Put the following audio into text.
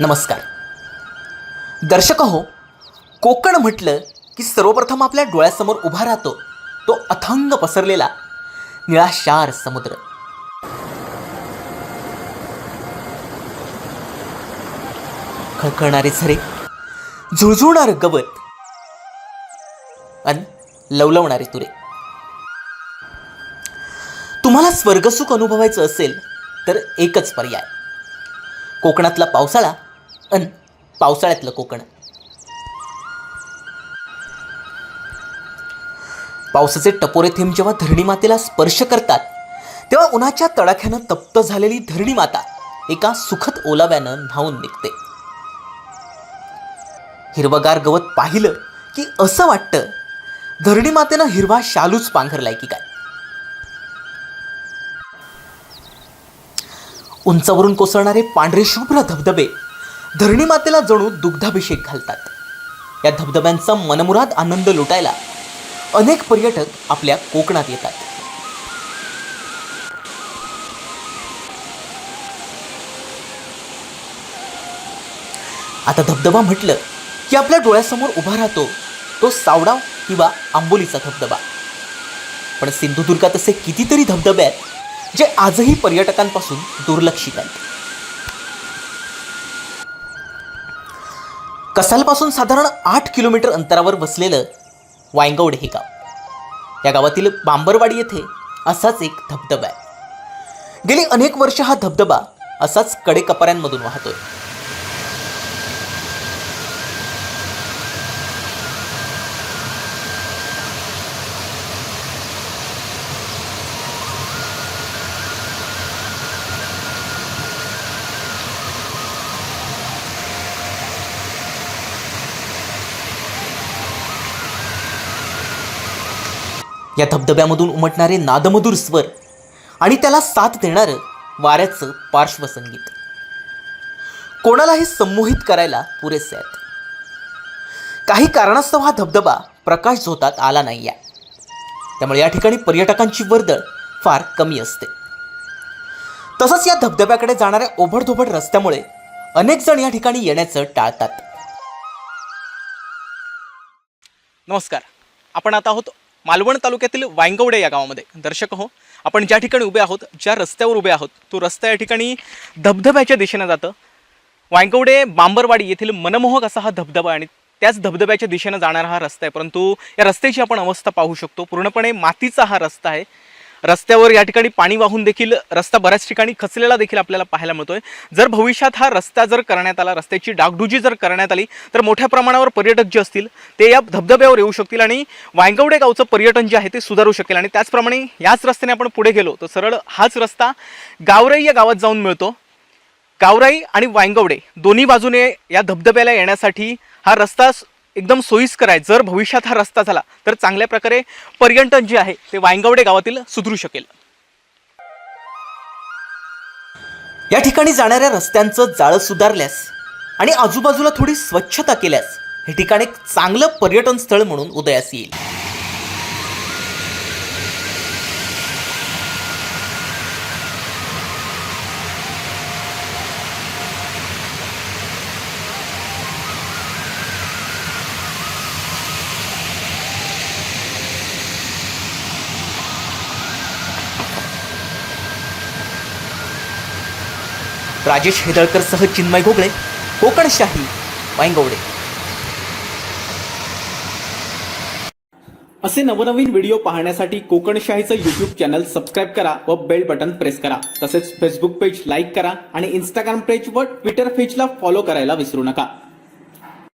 नमस्कार. दर्शक हो कोकण म्हटलं की सर्वप्रथम आपल्या डोळ्यासमोर उभा राहतो तो अथंग पसरलेला निळाशार समुद्र. खळखळणारे झरे झुळझुळणार गवत आणि लवलवणारे तुरे. तुम्हाला स्वर्गसुख अनुभवायचं असेल तर एकच पर्याय. कोकणातला पावसाळा अन पावसाळ्यातलं कोकण. पावसाचे टपोरे थेंब जेव्हा धरणी मातेला स्पर्श करतात तेव्हा उन्हाच्या तडाख्यानं तप्त झालेली धरणी माता एका सुखद ओलाव्यानं न्हावून निघते. हिरवगार गवत पाहिलं की असं वाटतं धरणी मातेनं हिरवा शालूच पांघरलाय की काय? उंचावरून कोसळणारे पांढरे शुभ्र धबधबे धरणी मातेला जणू दुग्धाभिषेक घालतात. या धबधब्यांचा मनमुराद आनंद लुटायला अनेक पर्यटक आपल्या कोकणात येतात. आता धबधबा म्हटलं की आपल्या डोळ्यासमोर उभा राहतो तो सावडाव किंवा आंबोलीचा धबधबा. पण सिंधुदुर्गात असे कितीतरी धबधबे आहेत जे आजही पर्यटकांपासून दुर्लक्षित आहेत. कसालपासून साधारण आठ किलोमीटर अंतरावर बसलेलं वायंगवड हे गाव. या गावातील बांबरवाडी येथे असाच एक धबधबा आहे. गेली अनेक वर्ष हा धबधबा असाच कडेकपाऱ्यांमधून वाहतोय. या धबधब्यामधून उमटणारे नादमधुर स्वर आणि त्याला साथ देणारं वाऱ्याचं पार्श्वसंगीत. कोणालाही संमोहित करायला पुरेसे आहेत. काही कारणास्तव हा धबधबा प्रकाश झोतात आला नाही आहे त्यामुळे या ठिकाणी पर्यटकांची वर्दळ फार कमी असते. तसंच या धबधब्याकडे जाणाऱ्या ओबडधोबड रस्त्यामुळे अनेक जण या ठिकाणी येण्याचं टाळतात. नमस्कार. आपण आता आहोत मालवण तालुक्यातील वायंगवडे या गावामध्ये. दर्शक हो आपण ज्या ठिकाणी उभे आहोत ज्या रस्त्यावर उभे आहोत तो रस्ता या ठिकाणी धबधब्याच्या दिशेनं जातं. वायंगवडे बांबरवाडी येथील मनमोहक असा हा धबधबा आहे आणि त्याच धबधब्याच्या दिशेनं जाणारा हा रस्ता आहे. परंतु या रस्त्याची आपण अवस्था पाहू शकतो. पूर्णपणे मातीचा हा रस्ता आहे. रस्त्यावर या ठिकाणी पाणी वाहून देखील रस्ता बऱ्याच ठिकाणी खचलेला देखील आपल्याला पाहायला मिळतोय. जर भविष्यात हा रस्ता जर करण्यात आला रस्त्याची डागडुजी जर करण्यात आली तर मोठ्या प्रमाणावर पर्यटक जे असतील ते या धबधब्यावर येऊ शकतील आणि वायंगवडे गावचं पर्यटन जे आहे ते सुधारू शकेल. आणि त्याचप्रमाणे याच रस्त्याने आपण पुढे गेलो तर सरळ हाच रस्ता गावराई या गावात जाऊन मिळतो. गावराई आणि वायंगवडे दोन्ही बाजूने या धबधब्याला येण्यासाठी हा रस्ता एकदम सोयीस्कर आहे. जर भविष्यात हा रस्ता झाला तर चांगल्या प्रकारे पर्यटन जे आहे ते वायंगवडे गावातील सुधरू शकेल. या ठिकाणी जाणाऱ्या रस्त्यांचं जाळं सुधारल्यास आणि आजूबाजूला थोडी स्वच्छता केल्यास हे ठिकाण एक चांगलं पर्यटन स्थळ म्हणून उदयास येईल. राजेश हेदळकर सह चिन्मय गोगळे कोकणशाही वायंगवडे असे नवनवीन व्हिडिओ पाहण्यासाठी कोकणशाहीचं युट्यूब चॅनल सबस्क्राईब करा व बेल बटन प्रेस करा. तसेच फेसबुक पेज लाईक करा आणि इंस्टाग्राम पेज व ट्विटर पेजला फॉलो करायला विसरू नका.